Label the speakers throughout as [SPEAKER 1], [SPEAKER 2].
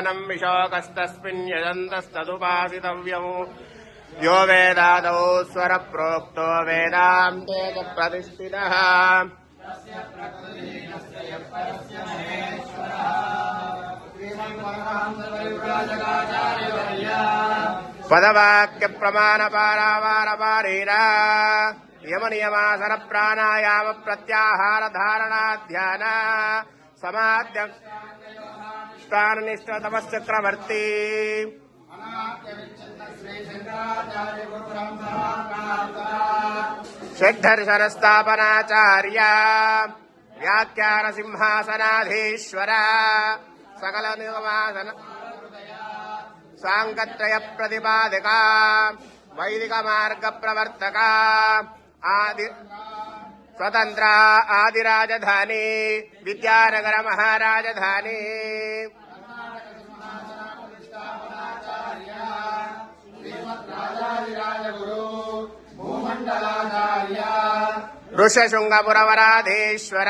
[SPEAKER 1] నం విశోకస్తస్మిన్ యజంతస్తదుపాసితవ్యము. యో వేదాదౌ స్వర ప్రోక్తో వేదాంతే ప్రతిష్ఠిత. పదవాక్య ప్రమాణ పారావార పారీరా యమనియమాసన ప్రాణాయామ ప్రత్యాహార ధారణా ధ్యాన సమాధ్య प्राणनिष्ठतमश्चक्रवर्ती सांगत्रय प्रतिपादिका वैदिक मार्ग प्रवर्तका आदि स्वतन्त्रा आदिराजधानी विद्यानगरमहाराजधानी। वृषशृङ्गपुरवराधीश्वर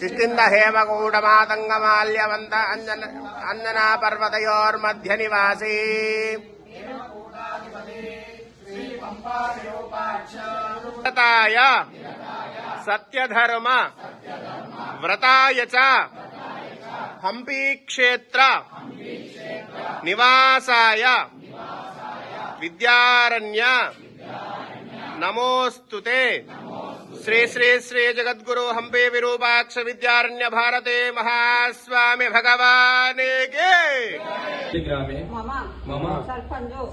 [SPEAKER 1] किष्किन्द हेमकूटमातङ्गमाल्यवन्त अञ्जन अञ्जनापर्वतयोर्मध्यनिवासी व्रताय सत्यधर्म व्रताय च हम्पीक्षेत्र निवासाय विद्यारण्य नमोस्तुते श्री श्री श्री जगद्गुरु हम्बे विरूपाक्ष विद्यारण्य भारते महास्वामी भगवान के।
[SPEAKER 2] ग्रामे।
[SPEAKER 3] మమ?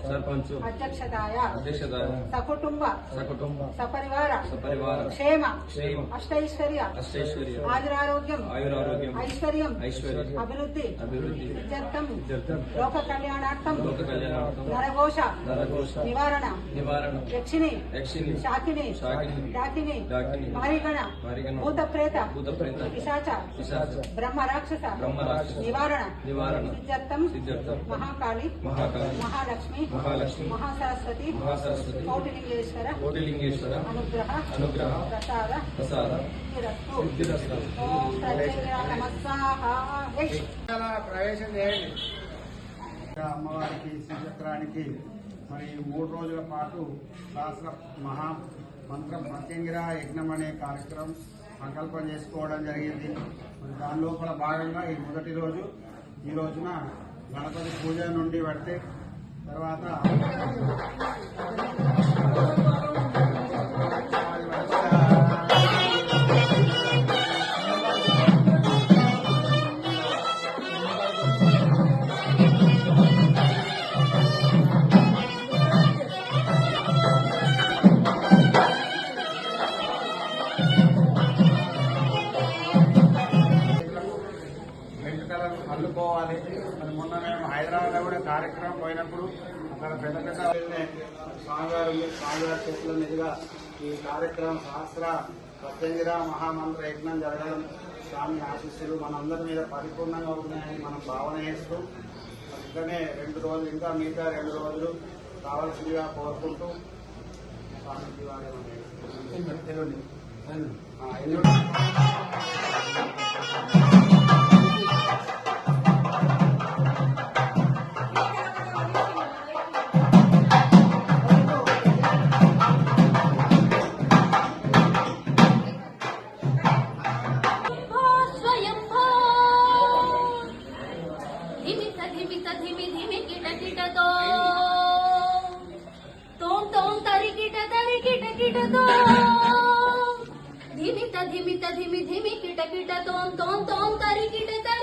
[SPEAKER 3] సర్పంచు. అధ్యక్షతాయ
[SPEAKER 2] అధ్యక్షత
[SPEAKER 3] సకుటుంబ.
[SPEAKER 2] సకుటుంబ.
[SPEAKER 3] సపరివార.
[SPEAKER 2] సపరివార.
[SPEAKER 3] క్షేమ.
[SPEAKER 2] క్షేమ.
[SPEAKER 3] అష్టైశ్వర్య.
[SPEAKER 2] అష్టైశ్వర్య.
[SPEAKER 3] ఆయురారోగ్యం.
[SPEAKER 2] ఆయురారోగ్యం.
[SPEAKER 3] ఐశ్వర్యం.
[SPEAKER 2] ఐశ్వర్యం.
[SPEAKER 3] అభివృద్ధి.
[SPEAKER 2] అభివృద్ధి.
[SPEAKER 3] విద్యార్థం.
[SPEAKER 2] విద్యార్థం.
[SPEAKER 3] లోక కళ్యాణార్థం.
[SPEAKER 2] లోక కళ్యాణార్థం.
[SPEAKER 3] నరఘోష.
[SPEAKER 2] నరఘోష.
[SPEAKER 3] నివారణ.
[SPEAKER 2] నివారణ.
[SPEAKER 3] యక్షిణి.
[SPEAKER 2] యక్షిణి.
[SPEAKER 3] శాకిని.
[SPEAKER 2] శాకిని.
[SPEAKER 3] డాకిని.
[SPEAKER 2] డాకిని.
[SPEAKER 3] మారిగణ.
[SPEAKER 2] మారిగణ.
[SPEAKER 3] భూత ప్రేత
[SPEAKER 2] భూత ప్రేత
[SPEAKER 3] పిశాచ.
[SPEAKER 2] పిశాచ.
[SPEAKER 3] బ్రహ్మ రాక్షస
[SPEAKER 2] బ్రహ్మ రాక్షస
[SPEAKER 3] నివారణ.
[SPEAKER 2] నివారణ
[SPEAKER 3] సిద్ధార్థం మహాకాళి.
[SPEAKER 2] మహాకాళి
[SPEAKER 3] మహాలక్ష్మి
[SPEAKER 2] మహాలక్ష్మి
[SPEAKER 3] మహాసరస్వతి
[SPEAKER 2] మహాసరస్వతి
[SPEAKER 3] కోటిలింగేశ్వర
[SPEAKER 2] కోటిలింగేశ్వర
[SPEAKER 3] అనుగ్రహ
[SPEAKER 2] అనుగ్రహ
[SPEAKER 3] ప్రసాద
[SPEAKER 2] ప్రసాద.
[SPEAKER 1] ప్రవేశం చేయండి.
[SPEAKER 4] అమ్మవారికి శ్రీచక్రానికి మరి మూడు రోజుల పాటు సహస్ర మహా మంత్ర ప్రత్యంగిర యజ్ఞం అనే కార్యక్రమం సంకల్పం చేసుకోవడం జరిగింది. దాని లోపల భాగంగా ఈ మొదటి రోజు ఈ రోజున గణపతి పూజ నుండి పడితే తర్వాత వెంట్రుకలను అల్లుకోవాలి మరి మొన్న మేము హైదరాబాద్లో కూడా కార్యక్రమం పోయినప్పుడు అక్కడ పెద్ద పెద్ద స్వామివారు. స్వామివారి చేతుల మీదుగా ఈ కార్యక్రమం సహస్ర ప్రత్యంగిర మహామంత్ర యజ్ఞం జరగడం స్వామి ఆశీస్సులు మనందరి మీద పరిపూర్ణంగా ఉన్నాయని మనం భావన చేస్తూ ఇట్లనే రెండు రోజులు ఇంకా మిగతా రెండు రోజులు కావాల్సిందిగా కోరుకుంటూ స్వామి వారి ఎల్లుండి
[SPEAKER 5] धीमी धीमे धीमे कीट कीट दो तो। तोम तोम तारी कीट तारी कीट कीट दो तो। धीमित धीमित धीमे धीमे तोम तोम तोम तारी
[SPEAKER 1] कीट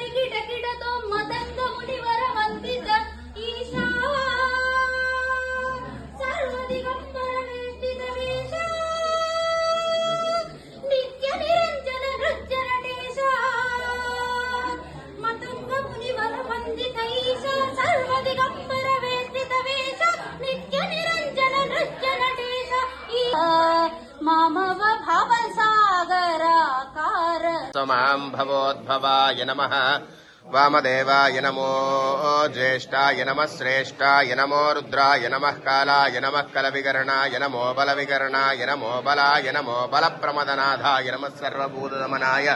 [SPEAKER 1] भवोद्भवाय नमः वामदेवाय नमो ज्येष्ठाय नमः श्रेष्ठाय नमो रुद्राय नमः कालाय नमः कलविकरणाय नमो बलविकरणाय नमो बलाय नमो बलप्रमदनाथाय नमः सर्वभूतदमनाय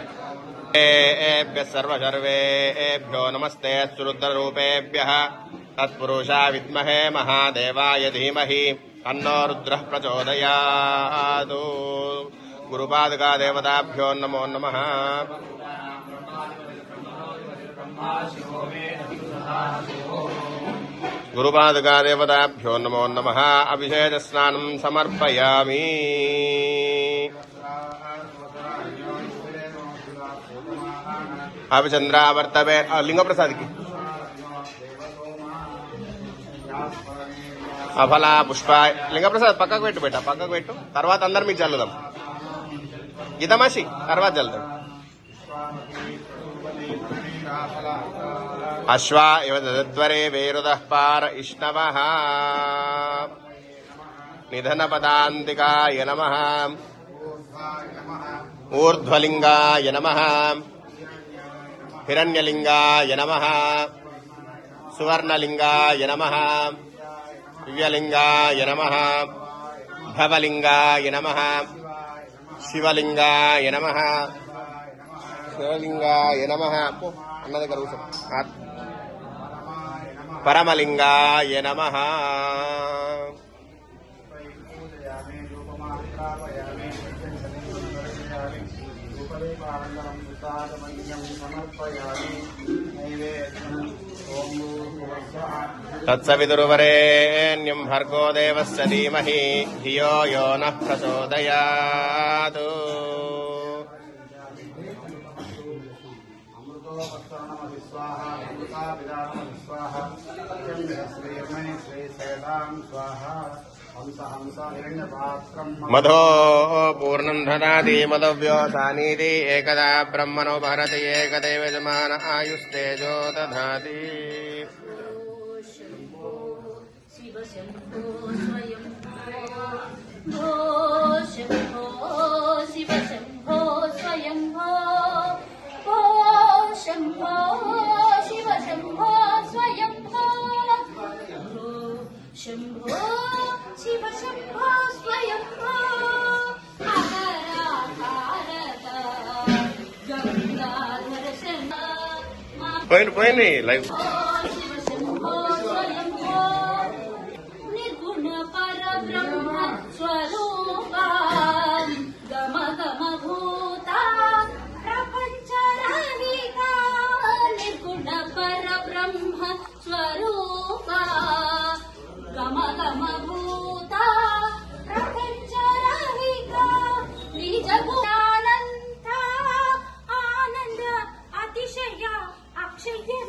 [SPEAKER 1] एभ्यः सर्वसर्वेभ्यो नमस्ते श्रुद्ररूपेभ्यः तत्पुरुषा विद्महे महादेवाय धीमहि अन्नो रुद्रः प्रचोदयात् गुरुपादुकादेवताभ्यो नमो नमः गुरुपादुकादेवताभ्यो नमो नमः अभिषेकस्नानं समर्पयामि అభిచంద్రావర్తవే లింగప్రసాద్కి అఫల పుష్ప లింగప్రసాద్ పక్కకు పెట్టు బేట పక్కకు పెట్టు తర్వాత అందరు మీకు చల్లుదాం గీతమాసి తర్వాత చల్లుదాం అశ్వా ఇవ దద్వరే వేరుద పార ఇష్ణవ. నిధన పదాంతికాయ నమ. ఊర్ధ్వలింగాయ నమ. హిరణ్యలింగాయ నమ. సువర్ణలింగాయ నమ. దివ్యలింగాయ నమ. భవలింగాయ నమ. శివలింగాయ నమ. శివలింగాయ నమ. అన్న దగ్గర కూర్చో. పరమలింగాయ నమ.
[SPEAKER 4] సమర్పయామి. నైవేద్యం
[SPEAKER 1] తత్సవిదురువరేణ్యం భర్గో దేవస్య ధీమహి ధియో యో నః ప్రచోదయాత్
[SPEAKER 4] అమృతోపస్తరణమసి స్వాహ అమృతాభిధానమసి స్వాహ సత్యం శ్రీర్మణి శ్రీశైలాం స్వాహ హంస హంస హిరణ్యపాత్రం
[SPEAKER 5] శివ శంభో స్వయం భో శంభో శివ శంభో స్వయం భో శంభో శివ శంభో స్వయం భో శంభో శివ శంభో స్వయం భో స్వరూప గమ